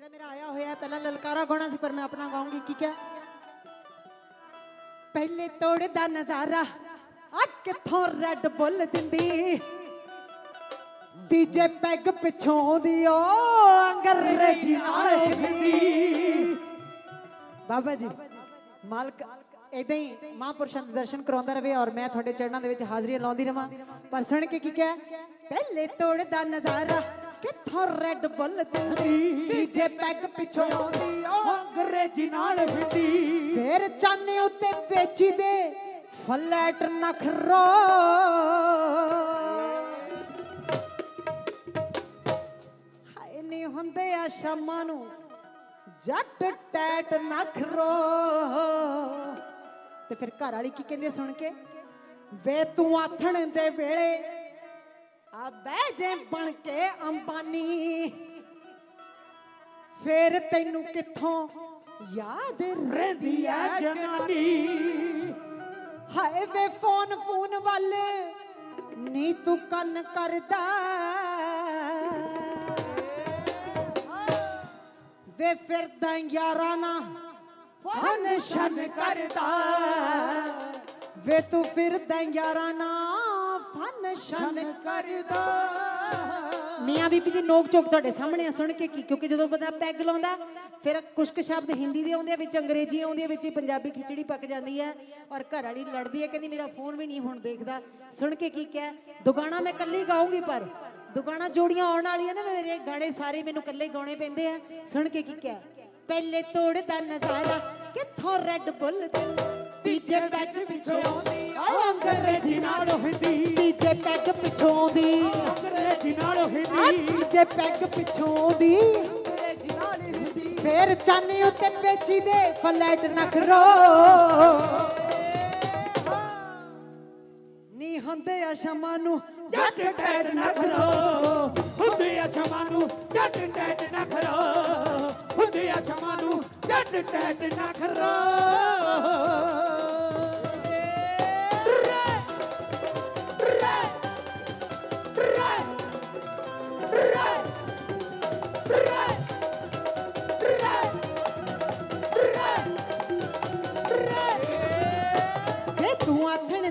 ਜਿਹੜਾ ਮੇਰਾ ਆਇਆ ਹੋਇਆ ਪਹਿਲਾਂ ਲਲਕਾਰਾ ਗਾਉਣਾ ਸੀ ਪਰ ਮੈਂ ਆਪਣਾ ਗਾਉਂਗੀ ਕੀ ਕਿਹਾ? ਪਹਿਲੇ ਤੋੜਦਾ ਨਜ਼ਾਰਾ ਆ ਕਿੱਥੋਂ ਰੈੱਡ ਬੁੱਲ ਦਿੰਦੀ? ਤੀਜੇ ਪੈਗ ਪਿਛੋਂ ਦੀ ਓ ਅੰਗਰੇਜ਼ੀ ਨਾਲ ਹਿੰਦੀ ਬਾਬਾ ਜੀ ਮਾਲਕ ਇਦਾਂ ਹੀ ਮਹਾਂਪੁਰਸ਼ਾਂ ਦੇ ਦਰਸ਼ਨ ਕਰਾਉਂਦਾ ਰਵੇ ਔਰ ਮੈਂ ਤੁਹਾਡੇ ਚਰਨਾਂ ਦੇ ਵਿੱਚ ਹਾਜ਼ਰੀਆਂ ਲਾਉਂਦੀ ਰਵਾਂ। ਪਰ ਸੁਣ ਕੇ ਕੀ ਕਿਹਾ? ਪਹਿਲੇ ਤੋੜਦਾ ਨਜ਼ਾਰਾ ਕਿੱਥੋਂ ਰੈੱਡ ਬੁੱਲ ਦਿੰਦੀ ਤੀਜੇ ਪੈਗ ਪਿਛੋਂ ਦੀ ਓ ਅੰਗਰੇਜ਼ੀ ਨਾਲ ਹਿੰਦੀ ਫੇਰ ਚਾਨੇ ਉੱਤੇ ਵੇਚੀ ਦੇ ਫਲੈਟ ਨਖਰੋ ਹਾਏ ਨਹੀਂ ਹੁੰਦੇ ਆ ਸ਼ਾਮਾਂ ਨੂੰ ਜੱਟ ਟੈਟ ਨਖਰੋ ਤੇ ਫਿਰ ਘਰ ਵਾਲੀ ਕੀ ਕਹਿੰਦੀ ਸੁਣ ਕੇ? ਵੇ ਤੂੰ ਆਥਣ ਦੇ ਵੇਲੇ ਆ ਬਹਿ ਜੇ ਬਣ ਕੇ ਅੰਬਾਨੀ। ਫੇਰ ਤੈਨੂੰ ਕਿੱਥੋਂ ਯਾਦ ਰਹਿੰਦੀ ਐ ਜਨਾਨੀ? ਹਾਏ ਵੇ ਫੋਨ ਫੋਨ ਵੱਲ ਨੀ ਤੂੰ ਕੰਨ ਕਰਦਾ। ਵੇ ਫਿਰਦਾ ਯਾਰਾਂ ਨਾ ਫਨ ਸ਼ਨ ਕਰਦਾ। ਵੇ ਤੂੰ ਫਿਰਦਾ ਯਾਰਾਂ ਨਾ ਫਨ ਸ਼ਨ ਸ਼ਨ ਕਰਦਾ। ਮੀਆਂ ਬੀਬੀ ਦੀ ਨੋਕ ਚੋਕ ਤੁਹਾਡੇ ਸਾਹਮਣੇ ਆ ਸੁਣ ਕੇ ਕੀ? ਕਿਉਂਕਿ ਜਦੋਂ ਬੰਦਾ ਪੈਗ ਲਾਉਂਦਾ ਫਿਰ ਕੁਛ ਕੁ ਸ਼ਬਦ ਹਿੰਦੀ ਦੇ ਆਉਂਦੇ ਵਿੱਚ ਅੰਗਰੇਜ਼ੀ ਆਉਂਦੀ ਵਿੱਚ ਪੰਜਾਬੀ ਖਿਚੜੀ ਪੱਕ ਜਾਂਦੀ ਹੈ ਔਰ ਘਰ ਵਾਲੀ ਲੜਦੀ ਹੈ ਕਹਿੰਦੀ ਮੇਰਾ ਫੋਨ ਵੀ ਨਹੀਂ ਹੁਣ ਦੇਖਦਾ। ਸੁਣ ਕੇ ਕੀ ਕਹਿ? ਦੁਗਾਣਾ ਮੈਂ ਕੱਲੀ ਗਾਉਂਗੀ ਪਰ ਦੁਗਾਣਾ ਜੋੜੀਆਂ ਆਉਣ ਵਾਲੀਆਂ ਨੇ ਮੇਰੇ ਗਾਣੇ ਸਾਰੇ ਮੈਨੂੰ ਕੱਲੇ ਗਾਉਣੇ ਪੈਂਦੇ ਆ। ਸੁਣ ਕੇ ਕੀ ਕਹਿ? ਪਹਿਲੇ ਤੋੜਦਾ ਨਜ਼ਾਰਾ ਕਿੱਥੋਂ ਰੈੱਡ ਬੁੱਲ ਤੀਜੇ ਪੈਗ ਪਿਛੋਂ ਦੀ ਓ ਅੰਗਰੇਜ਼ੀ ਨਾਲ ਹਿੰਦੀ। ਤੀਜੇ ਪੈਗ ਪਿਛੋਂ ਦੀ ਅੰਗਰੇਜ਼ੀ ਨਾਲ ਹਿੰਦੀ। ਤੀਜੇ ਪੈਗ ਪਿਛੋਂ ਦੀ ਅੰਗਰੇਜ਼ੀ ਨਾਲ ਹਿੰਦੀ। ਫੇਰ ਚਾਨੇ ਉੱਤੇ ਵੇਚੀ ਦੇ ਫਲੈਟ ਨਖਰੋ ਨੀ ਹੁੰਦੇ ਆ ਸ਼ਮਾਂ ਨੂੰ ਜੱਟ ਟੈਟ ਨਾ ਖਰੋ ਹੁੰਦੇ ਆ ਛਮਾਂ ਨੂੰ ਜੱਟ ਟੈਟ ਨਾ ਖਰੋ ਹੁੰਦੇ ਆ ਛਮਾਂ ਨੂੰ ਜੱਟ ਟੈਟ ਨਾ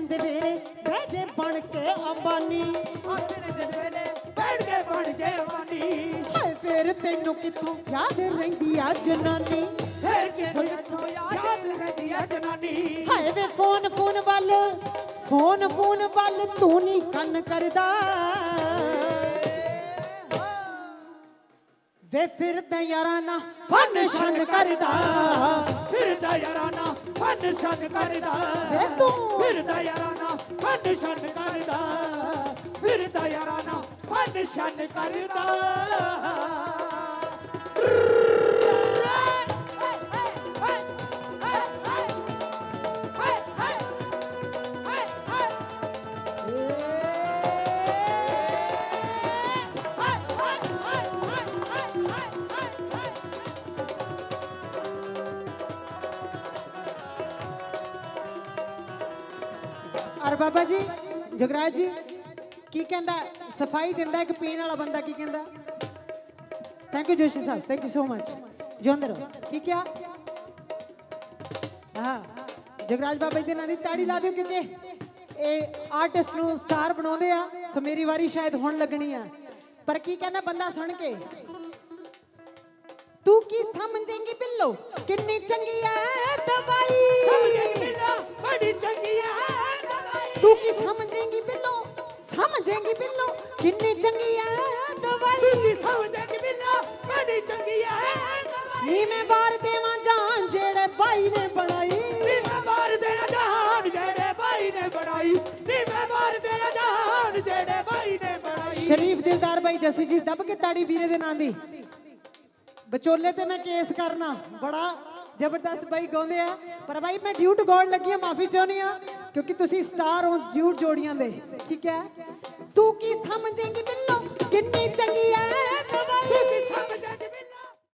ਤੂੰ ਆਥਣ ਦੇ ਵੇਲੇ ਬਹਿ ਜੇ ਬਣ ਕੇ ਅੰਬਾਨੀ। ਆਪਣੇ ਦਿਲ ਵੇਲੇ ਬੈਠ ਕੇ ਬਣ ਜੇ ਵਾਨੀ ਹਾਏ ਫੇਰ ਤੈਨੂੰ ਕਿੱਥੋਂ ਯਾਦ ਰਹਿੰਦੀ ਆ ਜਨਾਨੀ? ਫੇਰ ਕਿਥੋਂ ਯਾਦ ਰਹਿੰਦੀ ਆ ਜਨਾਨੀ? ਹਾਏ ਵੇ ਫੋਨ ਫੋਨ ਵੱਲ ਫੋਨ ਫੋਨ ਵੱਲ ਤੂੰ ਨਹੀਂ ਕੰਨ ਕਰਦਾ। ਵੇ ਫਿਰਦਾ ਯਾਰਾਂ ਨਾ ਫਨ ਸ਼ਨ ਕਰਦਾ। ਫਿਰਦਾ ਯਾਰਾਨਾ ਫਨ ਸ਼ਨ ਕਰਦਾ। ਵੇ ਤੂੰ। ਫਿਰਦਾ ਯਾਰਾਨਾ ਫਨ ਸ਼ਨ ਕਰਦਾ। ਫਿਰਦਾ ਯਾਰਾਨਾ ਫਨ ਸ਼ਨ ਕਰਦਾ। ਔਰ ਬਾਬਾ ਜੀ, ਜਗਰਾਜ ਜੀ, ਕੀ ਕਹਿੰਦਾ? ਸਫ਼ਾਈ ਦਿੰਦਾ ਇੱਕ ਪੀਣ ਵਾਲਾ ਬੰਦਾ, ਕੀ ਕਹਿੰਦਾ? Thank you Joshi sahib thank you so much ਜਿਉਂਦੇ ਰਹੋ ਕੀ ਕਿਹਾ ਹਾਂ। ਜਗਰਾਜ ਬਾਬਾ ਜੀ ਦੇ ਨਾਂ ਦੀ ਤਾੜੀ ਲਾ ਦਿਓ ਕਿਉਂਕਿ ਇਹ ਆਰਟਿਸਟ ਨੂੰ ਸਟਾਰ ਬਣਾਉਂਦੇ ਆ, ਸੋ ਮੇਰੀ ਵਾਰੀ ਸ਼ਾਇਦ ਹੁਣ ਲੱਗਣੀ ਆ। ਪਰ ਕੀ ਕਹਿੰਦਾ ਬੰਦਾ ਸੁਣ ਕੇ? ਤੂੰ ਕੀ ਸਮਝੇਂਗੀ ਬਿੱਲੋ? ਕਿੰਨੀ ਚੰਗੀ ਐ ਦਵਾਈ। ਬੜੀ ਚੰਗੀ ਹੈ ਸਮਝੇਂਗੀ ਬਿੱਲੋ ਕਿੰਨੀ ਚੰਗੀ ਐ ਦਵਾਈ ਕੀ ਸਮਝੇਗੀ ਬਿੱਲਾ ਬੜੀ ਚੰਗੀ ਦਵਾਈ। ਨੀ ਮੈਂ ਬਾਰ ਦੇਵਾਂ ਜਾਨ ਜਿਹੜੇ ਬਾਈ ਨੇ ਬਣਾਈ। ਨੀ ਮੈਂ ਮਾਰ ਦੇਣਾ ਜਹਾਨ ਜਿਹੜੇ ਭਾਈ ਨੇ ਬਣਾਈ। ਨੀ ਮੈਂ ਮਾਰ ਦੇਣਾ ਜਹਾਨ ਜਿਹੜੇ ਭਾਈ ਨੇ ਬਣਾਈ। ਸ਼ਰੀਫ ਦਿਲਦਾਰ ਬਾਈ ਜੱਸੀ ਜੀ ਦੱਬ ਕੇ ਤਾੜੀ ਵੀਰੇ ਦੇ ਨਾਂ ਦੀ। ਵਿਚੋਲੇ ਤੇ ਮੈਂ ਕੇਸ ਕਰਨਾ ਬੜਾ ਜ਼ਬਰਦਸਤ ਬਾਈ ਗਾਉਂਦੇ ਆ। ਪਰ ਬਾਈ ਮੈਂ ਡਿਊਟ ਗਾਉਣ ਲੱਗੀ ਆ, ਮਾਫੀ ਚਾਹੁੰਦੀ ਆ, ਕਿਉਂਕਿ ਤੁਸੀਂ ਸਟਾਰ ਹੋ ਡਿਊਟ ਜੋੜੀਆਂ ਦੇ, ਠੀਕ ਹੈ? ਤੂੰ ਕੀ ਸਮਝੇਂਗੀ ਬਿੱਲੋ? ਕਿੰਨੀ ਚੰਗੀ ਐ ਦਵਾਈ ਸਮਝੇਗੀ